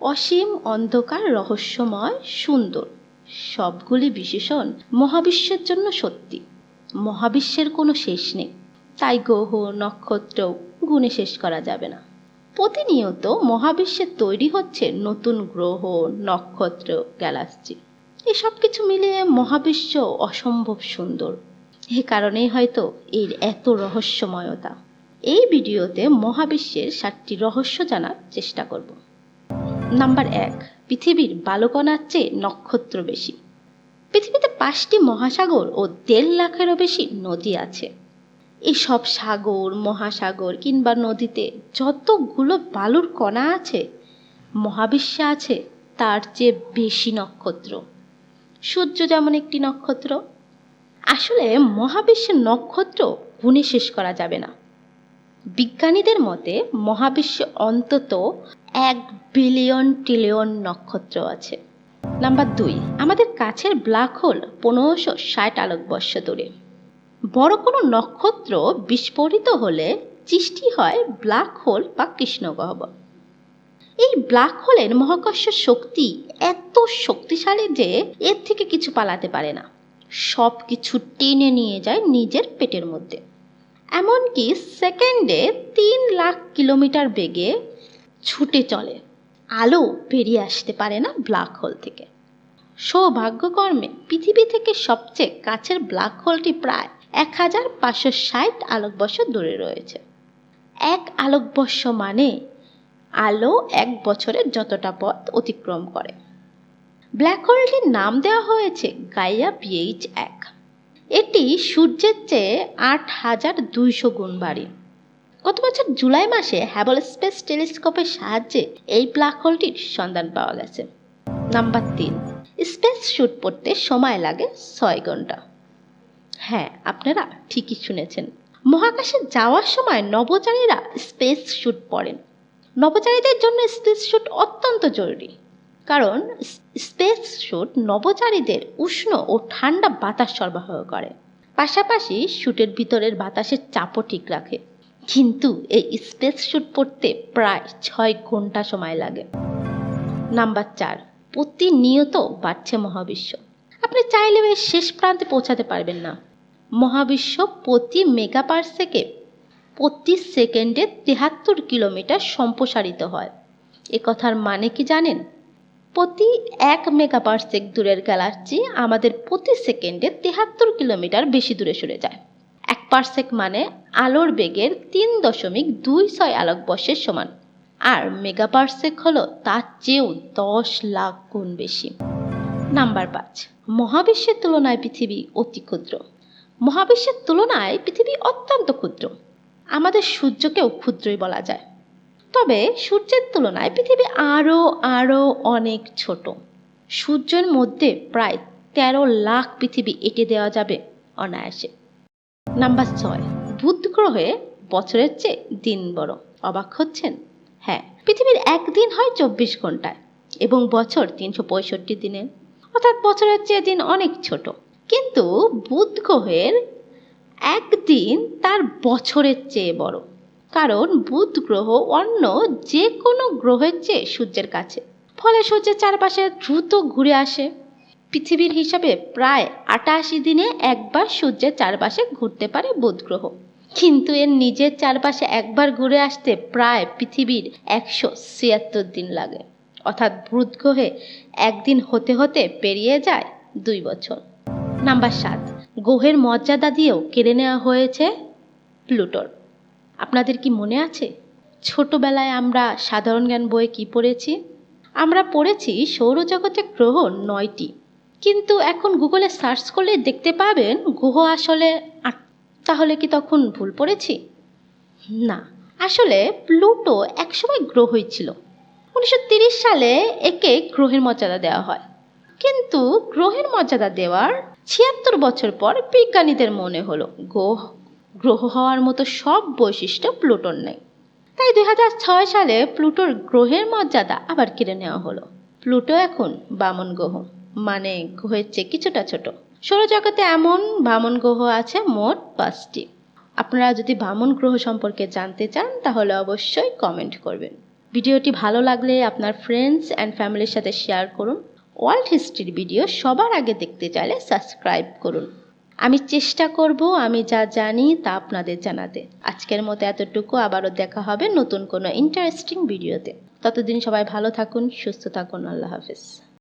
অসীম অন্ধকার, রহস্যময়, সুন্দর। সবগুলি বিশেষণ মহাবিশ্বের জন্য সত্যি। মহাবিশ্বের কোনো শেষ নেই। তাই গ্রহ, নক্ষত্র, গুণে শেষ করা যাবে না। প্রতিনিয়ত মহাবিশ্বে তৈরি হচ্ছে নতুন গ্রহ, নক্ষত্র, গ্যালাক্সি। এসব কিছু মিলিয়ে মহাবিশ্ব অসম্ভব সুন্দর। এ কারণেই হয়তো এর এত রহস্যময়তা। এই ভিডিওতে মহাবিশ্বের সাতটি রহস্য জানার চেষ্টা করব। নাম্বার এক, পৃথিবীর বালকণার চেয়ে নক্ষত্র বেশি। পৃথিবীতে পাঁচটি মহাসাগর ও দেড় লাখেরও বেশি নদী আছে। এসব সাগর, মহাসাগর কিংবা নদীতে যতগুলো বালুর কণা আছে, মহাবিশ্বে আছে, তার চেয়ে বেশি নক্ষত্র। সূর্য যেমন একটি নক্ষত্র, আসলে মহাবিশ্বের নক্ষত্র গুণে শেষ করা যাবে না। বিজ্ঞানীদের মতে মহাবিশ্বে অন্তত এক বিলিয়ন ট্রিলিয়ন নক্ষত্র আছে। নাম্বার দুই, আমাদের কাছের ব্ল্যাক হোল পনেরোশো ষাট আলোকবর্ষ দূরে। বড় কোনো নক্ষত্র বিস্ফোরিত হলে সৃষ্টি হয় ব্ল্যাক হোল বা কৃষ্ণগহ্বর এই ব্ল্যাক হোলের মহাকর্ষ শক্তি এত শক্তিশালী যে এর থেকে কিছু পালাতে পারে না। সব কিছু টেনে নিয়ে যায় নিজের পেটের মধ্যে। এমনকি সেকেন্ডে তিন লাখ কিলোমিটার বেগে ছুটে চলে। আলো বেরিয়ে আসতে পারে না ব্ল্যাক হোল থেকে। সৌভাগ্যকর্মে পৃথিবী থেকে সবচেয়ে কাছের ব্ল্যাক হোলটি প্রায় এক হাজার পাঁচশো ষাট আলোকবর্ষ দূরে রয়েছে। এক আলোকবর্ষ মানে আলো এক বছরের যতটা পথ অতিক্রম করে। ব্ল্যাক হোলটির নাম দেওয়া হয়েছে গাইয়া পিএইচ এক। এটি সূর্যের চেয়ে আট হাজার দুইশো গুণ বাড়ি। গত বছর জুলাই মাসে হ্যাবল স্পেস টেলিস্কোপের সাহায্যে এই ব্ল্যাক হোলটির সন্ধান পাওয়া গেছে। নাম্বার তিন স্পেস শ্যুট পড়তে সময় লাগে ছয় ঘণ্টা। হ্যাঁ আপনারা ঠিকই শুনেছেন। মহাকাশে যাওয়ার সময় নবচারীরা স্পেস শ্যুট পড়েন। নভোচারীদের জন্য স্পেস শ্যুট অত্যন্ত জরুরি। কারণ স্পেস শ্যুট নবচারীদের উষ্ণ ও ঠান্ডা বাতাস সরবরাহ করে। পাশাপাশি শ্যুটের ভিতরের বাতাসের চাপও ঠিক রাখে। কিন্তু এই স্পেস শ্যুট পড়তে প্রায় ছয় ঘণ্টা সময় লাগে। নাম্বার চার, প্রতিনিয়ত বাড়ছে মহাবিশ্ব। আপনি চাইলেও এর শেষ প্রান্তে পৌঁছাতে পারবেন না। মহাবিশ্ব প্রতি মেগা পার্সেকে প্রতি সেকেন্ডে তেহাত্তর কিলোমিটার সম্প্রসারিত হয়। এ কথার মানে কি জানেন? প্রতি এক মেগা পার্সেক দূরের গ্যালাক্সি আমাদের প্রতি সেকেন্ডে তেহাত্তর কিলোমিটার বেশি দূরে সরে যায়। এক পার্সেক মানে আলোর বেগের তিন দশমিক দুই ছয় আলোকবর্ষের সমান। আর মেগা পার্সেক হলো তার চেয়েও দশ লাখ গুণ বেশি। নাম্বার পাঁচ, মহাবিশ্বের তুলনায় পৃথিবী অতি ক্ষুদ্র। মহাবিশ্বের তুলনায় পৃথিবী অত্যন্ত ক্ষুদ্র। আমাদের সূর্যকেও ক্ষুদ্রই বলা যায়। তবে সূর্যের তুলনায় পৃথিবী আরও আরও অনেক ছোট। সূর্যের মধ্যে প্রায় তেরো লাখ পৃথিবী এঁটে দেওয়া যাবে অনায়াসে। নাম্বার ছয়। বুধ গ্রহে বছরের চেয়ে দিন বড়। অবাক হচ্ছেন? হ্যাঁ পৃথিবীর একদিন হয় চব্বিশ ঘন্টায় এবং বছর তিনশো পঁয়ষট্টি দিনে। অর্থাৎ বছরের চেয়ে দিন অনেক ছোট। কিন্তু বুধ গ্রহের একদিন তার বছরের চেয়ে বড়। কারণ বুধ গ্রহ অন্য যে কোনো গ্রহের চেয়ে সূর্যের কাছে। ফলে সূর্যের চারপাশে দ্রুত ঘুরে আসে। পৃথিবীর হিসাবে প্রায় আটাশি দিনে একবার সূর্যের চারপাশে ঘুরতে পারে বুধ গ্রহ কিন্তু এর নিজের চারপাশে একবার ঘুরে আসতে প্রায় পৃথিবীর একশো ছিয়াত্তর দিন লাগে। অর্থাৎ বুধ গ্রহে একদিন হতে হতে পেরিয়ে যায় দুই বছর। নাম্বার সাত, গ্রহের মর্যাদা দিয়েও কেড়ে নেওয়া হয়েছে প্লুটোর। আপনাদের কি মনে আছে? ছোটবেলায় আমরা সাধারণ জ্ঞান বইয়ে কি পড়েছি? আমরা পড়েছি সৌরজগতে গ্রহ নয়টি। কিন্তু এখন গুগলে সার্চ করলে দেখতে পাবেন গ্রহ আসলে তাহলে কি তখন ভুল পড়েছি? না, আসলে প্লুটো একসময় গ্রহই ছিল উনিশশো সালে একে গ্রহের মর্যাদা দেওয়া হয়। কিন্তু গ্রহের মর্যাদা দেওয়ার ছিয়াত্তর বছর পর বিজ্ঞানীদের মনে হলো গ্রহ গ্রহ হওয়ার মতো সব বৈশিষ্ট্য প্লুটোর নেই। তাই দুই হাজার ছয় সালে প্লুটোর গ্রহের মর্যাদা আবার কেড়ে নেওয়া হলো। প্লুটো এখন বামন গ্রহ। মানে চেয়ে কিছুটা ছোট। সৌরজগতে এমন বামন গ্রহ আছে মোট পাঁচটি। আপনারা যদি বামন গ্রহ সম্পর্কে জানতে চান, তাহলে অবশ্যই কমেন্ট করবেন। ভিডিওটি ভালো লাগলে আপনার ফ্রেন্ডস অ্যান্ড ফ্যামিলির সাথে শেয়ার করুন। ওয়ার্ল্ড হিস্ট্রির ভিডিও সবার আগে দেখতে চাইলে সাবস্ক্রাইব করুন। আমি চেষ্টা করব, আমি যা জানি তা আপনাদের জানাতে। আজকের মতো এতটুকু, আবারও দেখা হবে নতুন কোনো ইন্টারেস্টিং ভিডিওতে ততদিন সবাই ভালো থাকুন, সুস্থ থাকুন, আল্লাহ হাফেজ।